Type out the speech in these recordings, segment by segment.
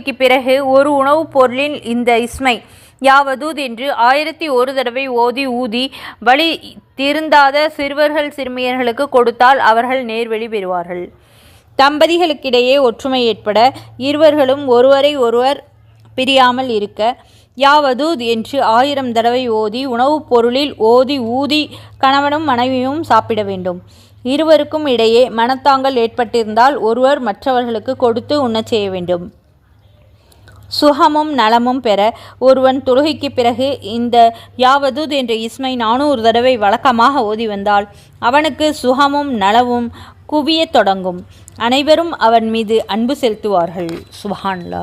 க்கு பிறகு ஒரு உணவுப் பொருளின் இந்த இஸ்மை. யாவதூத் என்று ஆயிரத்தி ஒரு தடவை ஓதி ஊதி வழி திருந்தாத சிறுவர்கள் சிறுமியர்களுக்கு கொடுத்தால் அவர்கள் நேர்வழி பெறுவார்கள். தம்பதிகளுக்கிடையே ஒற்றுமை ஏற்பட இருவர்களும் ஒருவரை ஒருவர் பிரியாமல் இருக்க யாவதூத் என்று ஆயிரம் தடவை ஓதி உணவுப் பொருளில் ஓதி ஊதி கணவனும் மனைவியும் சாப்பிட வேண்டும். இருவருக்கும் இடையே மனத்தாங்கல் ஏற்பட்டிருந்தால் ஒருவர் மற்றவர்களுக்கு கொடுத்து உண்ணச் செய்ய வேண்டும். சுகமும் நலமும் பெற ஒருவன் தொழுகைக்கு பிறகு இந்த யாவதூத் என்ற இஸ்மை நானூறு தடவை வழக்கமாக ஓதி வந்தால் அவனுக்கு சுகமும் நலவும் குவியத் தொடங்கும். அனைவரும் அவன் மீது அன்பு செலுத்துவார்கள். சுஹான்லா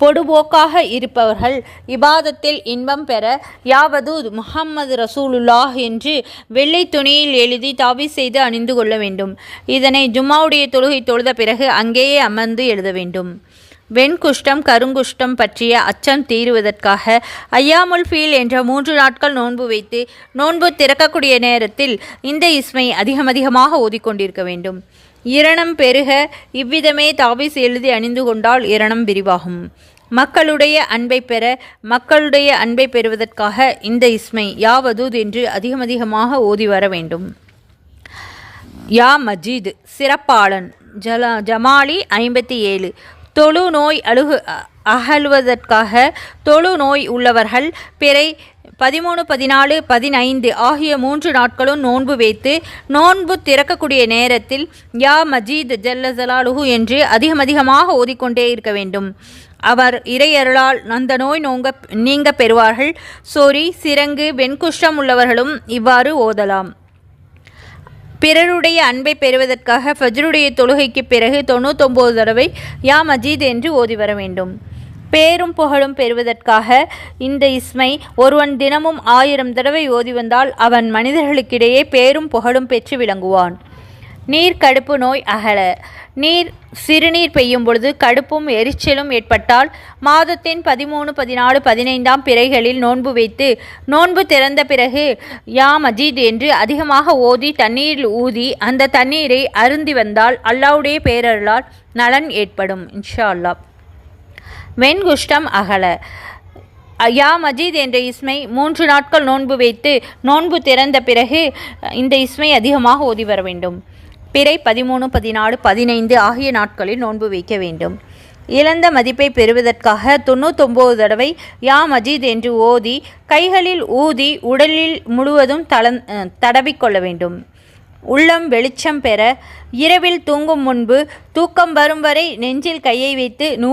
பொடுபோக்காக இருப்பவர்கள் இபாதத்தில் இன்பம் பெற யாவதூத் முஹம்மது ரசூலுல்லாஹ் என்று வெள்ளை துணியில் எழுதி தாவி செய்து அணிந்து கொள்ள வேண்டும். இதனை ஜும்மாவுடைய தொழுகை தொழுத பிறகு அங்கேயே அமர்ந்து எழுத வேண்டும். வெண்குஷ்டம் கருங்குஷ்டம் பற்றிய அச்சம் தீருவதற்காக ஐயாமுல் ஃபீல் என்ற மூன்று நாட்கள் நோன்பு வைத்து நோன்பு திறக்கக்கூடிய நேரத்தில் இந்த இஸ்மை அதிகம் அதிகமாக ஓதிக்கொண்டிருக்க வேண்டும். இரணம் பெருக இவ்விதமே தாவிஸ் எழுதி அணிந்து கொண்டால் இரணம் விரிவாகும். மக்களுடைய அன்பை பெற மக்களுடைய அன்பை பெறுவதற்காக இந்த இஸ்மை யாவதூத் என்று அதிகம் அதிகமாக ஓதி வர வேண்டும். யா மஜீத் சிறப்பாளன் ஜலா ஜமாலி ஐம்பத்தி ஏழு. தொழு நோய் அழுகு அகழ்வதற்காக தொழு நோய் உள்ளவர்கள் பிறை பதிமூணு பதினாலு பதினைந்து ஆகிய மூன்று நாட்களும் நோன்பு வைத்து நோன்பு திறக்கக்கூடிய நேரத்தில் யா மஜீத் ஜல்ல ஜலாலுஹு என்று அதிகம் அதிகமாக ஓதிக்கொண்டே இருக்க வேண்டும். அவர் இறையருளால் அந்த நோய் நோங்க நீங்க பெறுவார்கள். சொறி சிரங்கு வெண்குஷ்டம் உள்ளவர்களும் இவ்வாறு ஓதலாம். பிறருடைய அன்பை பெறுவதற்காக ஃபஜ்ருடைய தொழுகைக்கு பிறகு தொண்ணூத்தொம்பது தடவை யா மஜீத் என்று ஓதி வர வேண்டும். பேரும் புகழும் பெறுவதற்காக இந்த இஸ்மை ஒருவன் தினமும் ஆயிரம் தடவை ஓதி வந்தால் அவன் மனிதர்களுக்கிடையே பேரும் புகழும் பெற்று விளங்குவான். நீர் கடுப்பு நோய் அகல. நீர் சிறுநீர் பெய்யும் பொழுது கடுப்பும் எரிச்சலும் ஏற்பட்டால் மாதத்தின் பதிமூணு பதினாலு பதினைந்தாம் பிறைகளில் நோன்பு வைத்து நோன்பு திறந்த பிறகு யா மஜீத் என்று அதிகமாக ஓதி தண்ணீரில் ஊதி அந்த தண்ணீரை அருந்தி வந்தால் அல்லாவுடைய பேரருளால் நலன் ஏற்படும் இன்ஷா அல்லாஹ் வெண்குஷ்டம் அகல. யா மஜீத் என்ற இஸ்மை மூன்று நாட்கள் நோன்பு வைத்து நோன்பு திறந்த பிறகு இந்த இஸ்மை அதிகமாக ஓதி வர வேண்டும். பிறை பதிமூணு பதினாலு பதினைந்து ஆகிய நாட்களில் நோன்பு வைக்க வேண்டும். இழந்த மதிப்பை பெறுவதற்காக தொண்ணூத்தொம்பது தடவை யா மஜீத் என்று ஓதி கைகளில் ஊதி உடலில் முழுவதும் தள தடவிக்கொள்ள வேண்டும். உள்ளம் வெளிச்சம் பெற இரவில் தூங்கும் முன்பு தூக்கம் வரும் வரை நெஞ்சில் கையை வைத்து